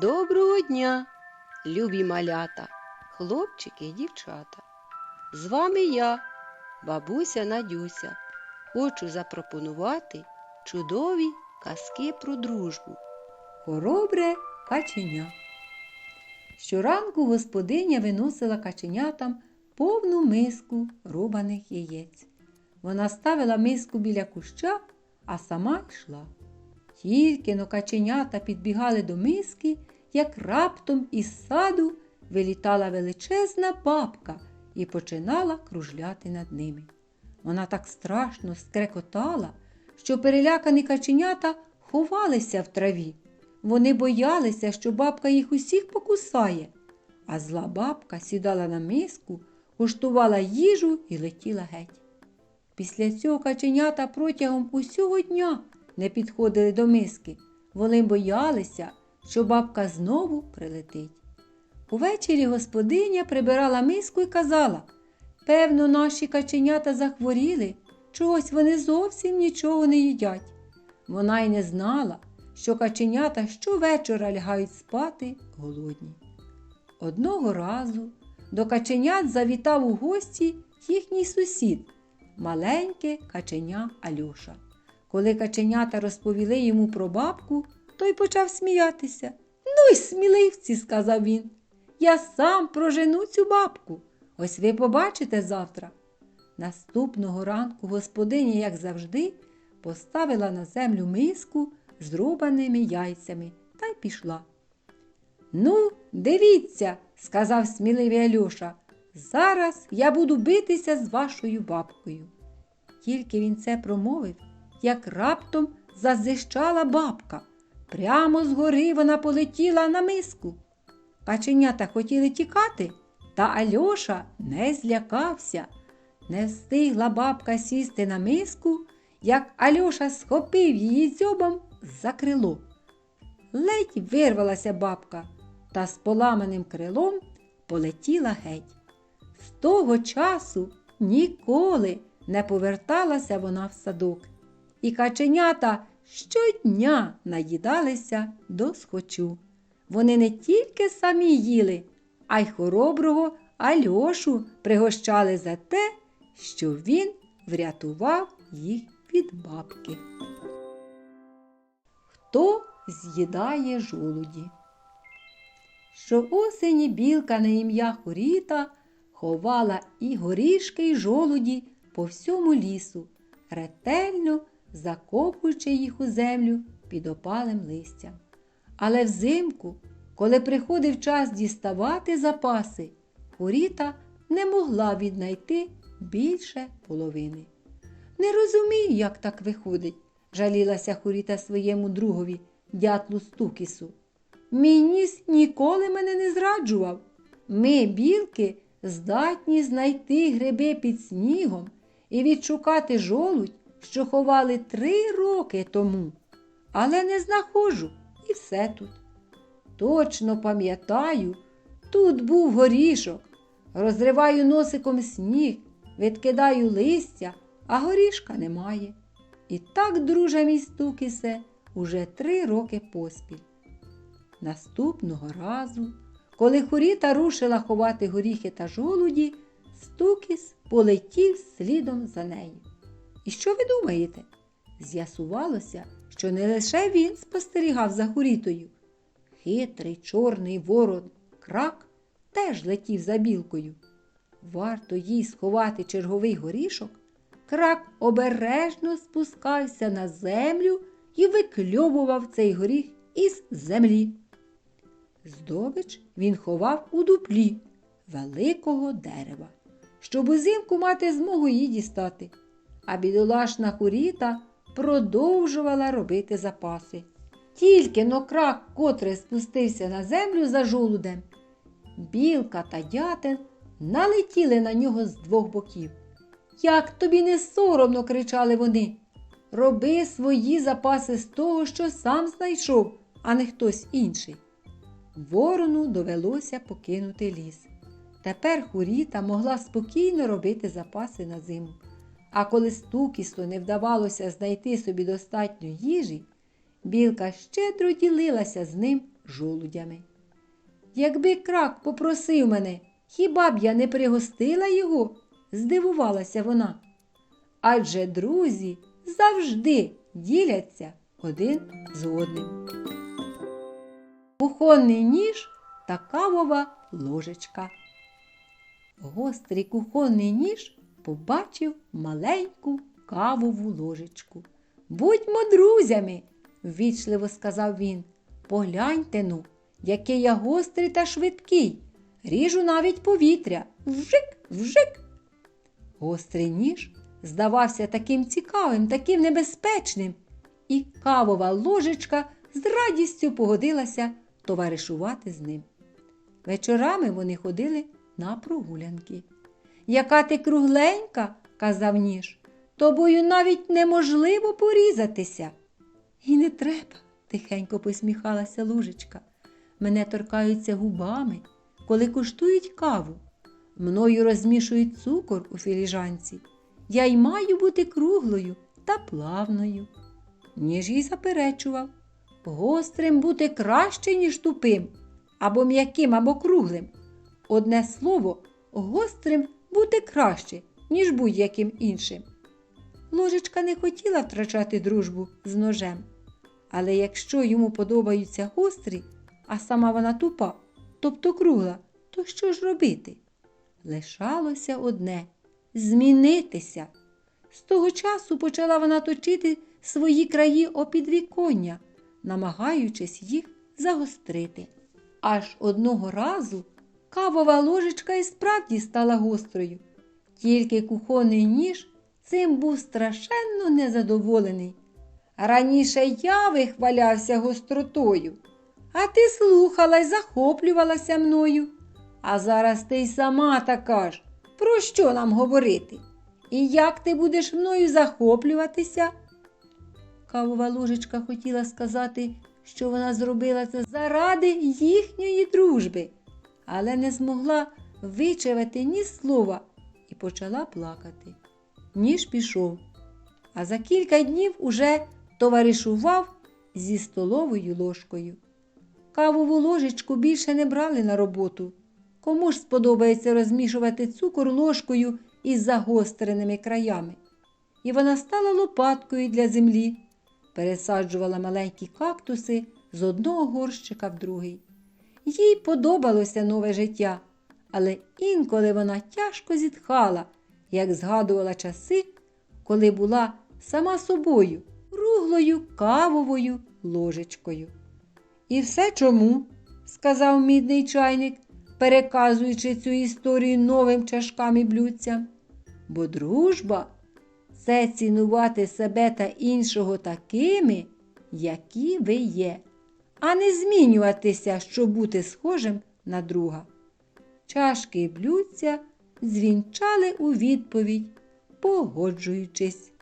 Доброго дня, любі малята, хлопчики і дівчата. З вами я, бабуся Надюся. Хочу запропонувати чудові казки про дружбу. Хоробре каченя. Щоранку господиня виносила каченятам повну миску рубаних яєць. Вона ставила миску біля куща, а сама йшла. Тільки но каченята підбігали до миски, як раптом із саду вилітала величезна бабка і починала кружляти над ними. Вона так страшно скрекотала, що перелякані каченята ховалися в траві. Вони боялися, що бабка їх усіх покусає, а зла бабка сідала на миску, куштувала їжу і летіла геть. Після цього каченята протягом усього дня не підходили до миски. Вони боялися, що бабка знову прилетить. Увечері господиня прибирала миску і казала певно, наші каченята захворіли, чогось вони зовсім нічого не їдять. Вона й не знала, що каченята щовечора лягають спати голодні. Одного разу до каченят завітав у гості їхній сусід, маленьке каченя Альоша. Коли каченята розповіли йому про бабку, той почав сміятися. Ну й сміливці, сказав він. Я сам прожену цю бабку. Ось ви побачите завтра. Наступного ранку господиня, як завжди, поставила на землю миску з рубаними яйцями та й пішла. Ну, дивіться, сказав сміливий Альоша, зараз я буду битися з вашою бабкою. Тільки він це промовив, як раптом зазищала бабка. Прямо згори вона полетіла на миску. Каченята хотіли тікати, та Альоша не злякався. Не встигла бабка сісти на миску, як Альоша схопив її дзьобом за крило. Ледь вирвалася бабка та з поламаним крилом полетіла геть. З того часу ніколи не поверталася вона в садок, і каченята щодня наїдалися до схочу. Вони не тільки самі їли, а й хороброго Альошу пригощали за те, що він врятував їх від бабки. Хто з'їдає жолуді? Щоосені білка на ім'я Хоріта ховала і горішки, й жолуді по всьому лісу, ретельно закопуючи їх у землю під опалим листям. Але взимку, коли приходив час діставати запаси, Хоріта не могла віднайти більше половини. Не розумію, як так виходить, жалілася Хоріта своєму другові, дятлу Стукісу. Мій ніс ніколи мене не зраджував. Ми, білки, здатні знайти гриби під снігом і відшукати жолудь, що ховали три роки тому. Але не знаходжу і все тут. Точно пам'ятаю, тут був горішок. Розриваю носиком сніг, відкидаю листя, а горішка немає. І так, друже мій стукісе, уже три роки поспіль. Наступного разу, коли хоріта рушила ховати горіхи та жолуді, стукіс полетів слідом за нею. І що ви думаєте? З'ясувалося, що не лише він спостерігав за хорітою. Хитрий чорний ворон крак теж летів за білкою. Варто їй сховати черговий горішок, крак обережно спускався на землю і викльовував цей горіх із землі. Здобич він ховав у дуплі великого дерева, щоб узимку мати змогу її дістати. А бідолашна куріта продовжувала робити запаси. Тільки но крак, котрий спустився на землю за жолудем, білка та дятел налетіли на нього з двох боків. Як тобі не соромно, кричали вони. Роби свої запаси з того, що сам знайшов, а не хтось інший. Ворону довелося покинути ліс. Тепер хуріта могла спокійно робити запаси на зиму. А коли стукісу не вдавалося знайти собі достатньо їжі, білка щедро ділилася з ним жолудями. Якби крак попросив мене, хіба б я не пригостила його? здивувалася вона. Адже друзі завжди діляться один з одним. Кухонний ніж та кавова ложечка. Гострий кухонний ніж побачив маленьку кавову ложечку. Будьмо друзями, ввічливо сказав він. Погляньте ну, який я гострий та швидкий. Ріжу навіть повітря. Вжик, вжик. Гострий ніж здавався таким цікавим, таким небезпечним, і кавова ложечка з радістю погодилася товаришувати з ним. Вечорами вони ходили на прогулянки. Яка ти кругленька, казав ніж, тобою навіть неможливо порізатися. І не треба, тихенько посміхалася ложечка. Мене торкаються губами, коли куштують каву. Мною розмішують цукор у філіжанці. Я й маю бути круглою та плавною. Ніж їй заперечував. Гострим бути краще, ніж тупим, або м'яким, або круглим. Одне слово, гострим бути краще, ніж будь-яким іншим. Ложечка не хотіла втрачати дружбу з ножем. Але якщо йому подобаються гострі, а сама вона тупа, тобто кругла, то що ж робити? Лишалося одне змінитися. З того часу почала вона точити свої краї опідвіконня, намагаючись їх загострити. Аж одного разу кавова ложечка і справді стала гострою. Тільки кухонний ніж цим був страшенно незадоволений. Раніше я вихвалявся гостротою, а ти слухала й захоплювалася мною. А зараз ти й сама така ж. Про що нам говорити? І як ти будеш мною захоплюватися? Кавова ложечка хотіла сказати, що вона зробила це заради їхньої дружби, але не змогла вичавити ні слова і почала плакати. Ніж пішов, а за кілька днів уже товаришував зі столовою ложкою. Кавову ложечку більше не брали на роботу. Кому ж сподобається розмішувати цукор ложкою із загостреними краями? І вона стала лопаткою для землі, пересаджувала маленькі кактуси з одного горщика в другий. Їй подобалося нове життя, але інколи вона тяжко зітхала, як згадувала часи, коли була сама собою, круглою кавовою ложечкою. І все чому? сказав мідний чайник, переказуючи цю історію новим чашкам і блюдцям. Бо дружба це цінувати себе та іншого такими, які ви є, а не змінюватися, щоб бути схожим на друга. Чашки і блюдця дзвінчали у відповідь, погоджуючись.